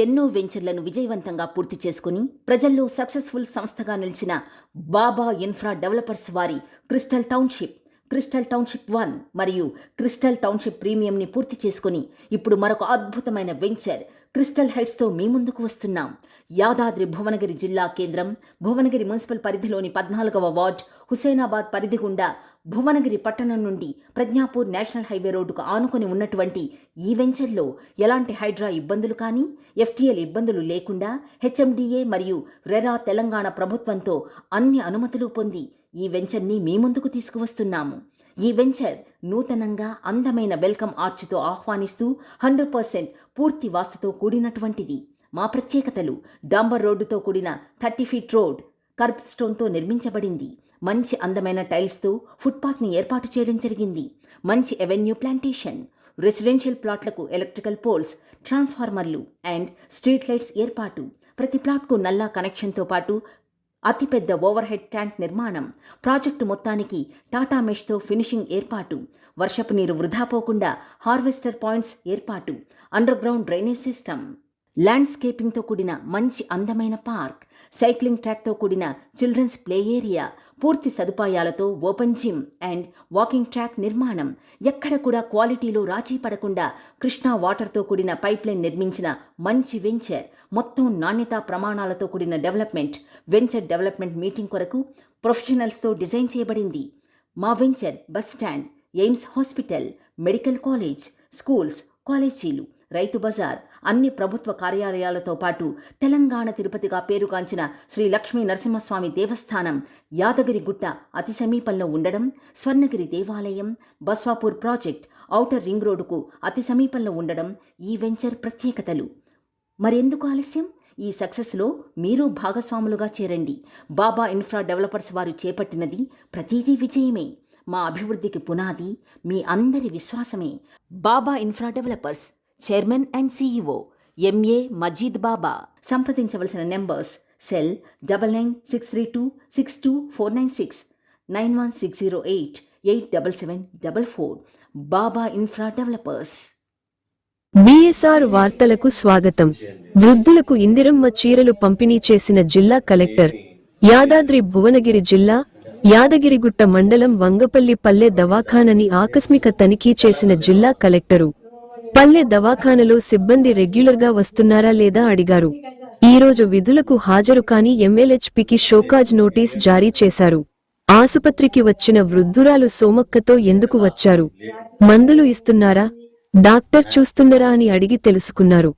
ఎన్నో వెంచర్లను విజయవంతంగా పూర్తి చేసుకుని ప్రజల్లో సక్సెస్ఫుల్ సంస్థగా నిలిచిన బాబా ఇన్ఫ్రా డెవలపర్స్ వారి crystal township crystal township one మరియు క్రిస్టల్ టౌన్షిప్ ప్రీమియంని పూర్తి చేసుకుని ఇప్పుడు మరొక అద్భుతమైన వెంచర్ క్రిస్టల్ హైట్స్తో మీ ముందుకు వస్తున్నాం. యాదాద్రి భువనగిరి జిల్లా కేంద్రం భువనగిరి మున్సిపల్ పరిధిలోని పద్నాలుగవ వార్డ్ హుసేనాబాద్ పరిధి గుండా భువనగిరి పట్టణం నుండి ప్రజ్ఞాపూర్ నేషనల్ హైవే రోడ్డుకు ఆనుకొని ఉన్నటువంటి ఈ వెంచర్లో ఎలాంటి హైడ్రా ఇబ్బందులు కానీ ఎఫ్టీఎల్ ఇబ్బందులు లేకుండా హెచ్ఎండిఏ మరియు రెరా తెలంగాణ ప్రభుత్వంతో అన్ని అనుమతులు పొంది ఈ వెంచర్ని మీ ముందుకు తీసుకువస్తున్నాము. ఈ వెంచర్ నూతనంగా అందమైన వెల్కమ్ ఆర్చ్తో ఆహ్వానిస్తూ హండ్రెడ్ పర్సెంట్ పూర్తి వాస్తుతో కూడినటువంటిది. మా ప్రత్యేకతలు డాంబర్ రోడ్డుతో కూడిన థర్టీ ఫీట్ రోడ్ కర్బ్ స్టోన్తో నిర్మించబడింది. మంచి అందమైన టైల్స్తో ఫుట్పాత్ని ఏర్పాటు చేయడం జరిగింది. మంచి ఎవెన్యూ ప్లాంటేషన్ రెసిడెన్షియల్ ప్లాట్లకు ఎలక్ట్రికల్ పోల్స్ ట్రాన్స్ఫార్మర్లు అండ్ స్ట్రీట్ లైట్స్ ఏర్పాటు. ప్రతి ప్లాట్కు నల్లా కనెక్షన్తో పాటు అతిపెద్ద ఓవర్ హెడ్ ట్యాంక్ నిర్మాణం. ప్రాజెక్టు మొత్తానికి టాటా మెష్తో ఫినిషింగ్ ఏర్పాటు. వర్షపు నీరు వృధా పోకుండా హార్వెస్టర్ పాయింట్స్ ఏర్పాటు. Under ground drainage system. ల్యాండ్స్కేపింగ్తో కూడిన మంచి అందమైన పార్క్. సైక్లింగ్ ట్రాక్తో కూడిన చిల్డ్రన్స్ ప్లే ఏరియా పూర్తి సదుపాయాలతో open gym and walking track నిర్మాణం. ఎక్కడ కూడా క్వాలిటీలో రాజీ పడకుండా కృష్ణా వాటర్తో కూడిన పైప్లైన్ నిర్మించిన మంచి వెంచర్ మొత్తం నాణ్యతా ప్రమాణాలతో కూడిన డెవలప్మెంట్ వెంచర్ డెవలప్మెంట్ మీటింగ్ కొరకు ప్రొఫెషనల్స్తో డిజైన్ చేయబడింది. మా venture bus stand AIIMS hospital medical college schools కాలేజీలు రైతు బజార్ అన్ని ప్రభుత్వ కార్యాలయాలతో పాటు తెలంగాణ తిరుపతిగా పేరుగాంచిన శ్రీ లక్ష్మీ నరసింహస్వామి దేవస్థానం యాదగిరిగుట్ట అతి సమీపంలో ఉండడం స్వర్ణగిరి దేవాలయం బస్వాపూర్ ప్రాజెక్ట్ ఔటర్ రింగ్ రోడ్డుకు అతి సమీపంలో ఉండడం ఈ వెంచర్ ప్రత్యేకతలు. మరెందుకు ఆలస్యం? ఈ సక్సెస్లో మీరు భాగస్వాములుగా చేరండి. బాబా ఇన్ఫ్రా డెవలపర్స్ వారు చేపట్టినది ప్రతిదీ విజయమే. మా అభివృద్ధికి పునాది మీ అందరి విశ్వాసమే. Baba infra developers chairman and CEO MA Majeed Baba. సంప్రదించవలసిన numbers cell double nine six three two six two four nine six nine one six zero eight eight double seven double four. Baba infra developers. BSR వార్తలకు స్వాగతం. వృద్ధులకు ఇందిరమ్మ చీరలు పంపిణీ చేసిన జిల్లా collector Yadadri Bhuvanagiri జిల్లా యాదగిరిగుట్ట మండలం వంగపల్లి పల్లె దవాఖానని ఆకస్మిక తనిఖీ చేసిన జిల్లా కలెక్టరు. పల్లె దవాఖానలో సిబ్బంది రెగ్యులర్గా వస్తున్నారా లేదా అడిగారు. ఈ రోజు విధులకు హాజరు కాని ఎంఎల్హెచ్పికి షోకాజ్ నోటీస్ జారీ చేశారు. ఆసుపత్రికి వచ్చిన వృద్ధురాలు సోమక్కతో ఎందుకు వచ్చారు? మందులు ఇస్తున్నారా? డాక్టర్ చూస్తున్నారా అని అడిగి తెలుసుకున్నారు.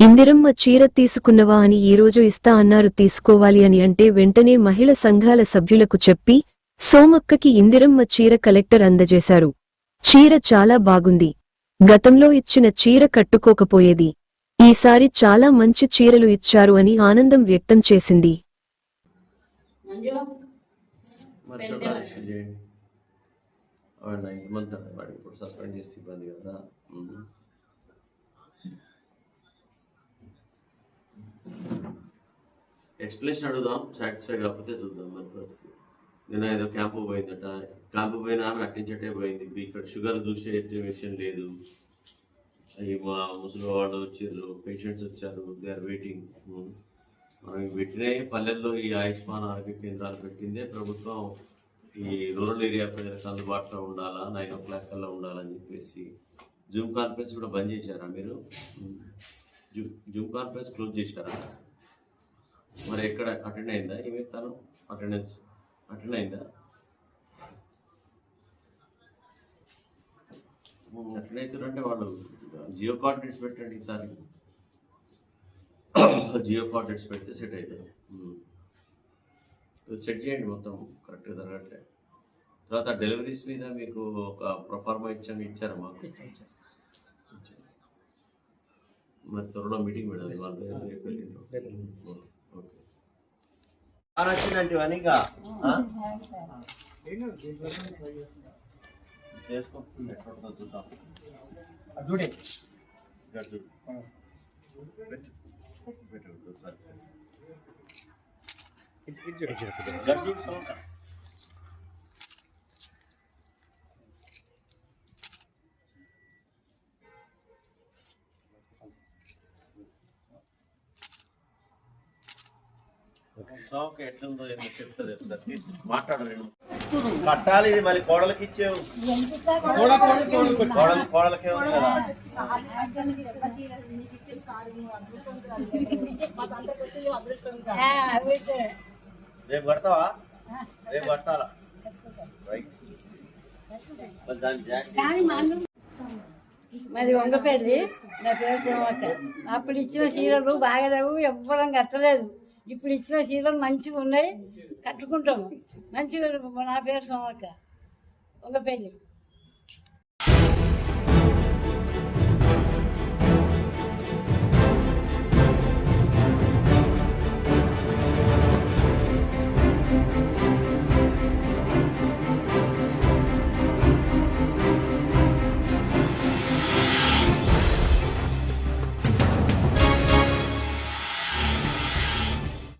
ఇందిరమ్మ చీర తీసుకున్నవా అని ఈరోజు ఇస్తా అన్నారు తీసుకోవాలి అని అంటే వెంటనే మహిళ సంఘాల సభ్యులకు చెప్పి సోమక్కకి ఇందిరమ్మ చీర కలెక్టర్ అందజేశారు. చీర చాలా బాగుంది. గతంలో ఇచ్చిన చీర కట్టుకోకపోయేది. ఈసారి చాలా మంచి చీరలు ఇచ్చారు అని ఆనందం వ్యక్తం చేసింది. ఎక్స్ప్లెనేషన్ అడుగుదాం. సాటిస్ఫై కాకపోతే చూద్దాం మన పరిస్థితి. నిన్న ఏదో క్యాంపు పోయిందట. క్యాంపు పోయిన ఆమె అట్టించటే పోయింది. ఇక్కడ షుగర్ చూసే విషయం లేదు. అవి మా ముసలి వాళ్ళు వచ్చారు పేషెంట్స్ వచ్చారు దే ఆర్ వెయిటింగ్ మనం పెట్టినే పల్లెల్లో ఈ ఆయుష్మాన్ ఆరోగ్య కేంద్రాలు పెట్టిందే ప్రభుత్వం. ఈ రూరల్ ఏరియా ప్రజలకు అందుబాటులో ఉండాలా? నైన్ ఓ క్లాక్ కల్లా ఉండాలని చెప్పేసి. జూమ్ కాన్ఫరెన్స్ కూడా బంద్ చేశారా మీరు? జూమ్ జూమ్ కాన్ఫరెన్స్ క్లోజ్ చేశారా? మరి ఎక్కడ అటెండ్ అయిందా ఏమి తను అటెండెన్స్ అటెండ్ అయిందా అటెండ్ అవుతారంటే వాళ్ళు జియో కోఆర్డినేట్స్ పెట్టండి ఈసారి. జియో కోఆర్డినేట్స్ పెడితే సెట్ అవుతుంది సెట్ చేయండి మొత్తం కరెక్ట్గా జరగట్లే. తర్వాత డెలివరీస్ మీద మీకు ఒక ప్రొఫార్మా ఇచ్చాను ఇచ్చారా మాకు? మరి త్వరలో మీటింగ్ పెడాలి వాళ్ళు రేపు వచ్చిందంటే ఇక చేసుకో ఎట్లా చూద్దాం చూడే ఇక్కడ చూడు. పెట్టు. పెట్టు, ఒకసారి. జడ్జి కట్టాలి ఇది మళ్ళీ కోడలకి ఇచ్చేవు. కోడలు కోడలకే ఉంది కదా. రేపు కడతావా? రేపు కట్టాలా? రైట్. మరి దాని వంగపల్లి నా పేరు సోమక్క అప్పుడు ఇచ్చిన చీరలు బాగలేవు ఎవ్వరం కట్టలేదు. ఇప్పుడు ఇచ్చిన చీరలు మంచిగా ఉన్నాయి కట్టుకుంటాము. మంచిగా నా పేరు సోమక్క వంగపల్లి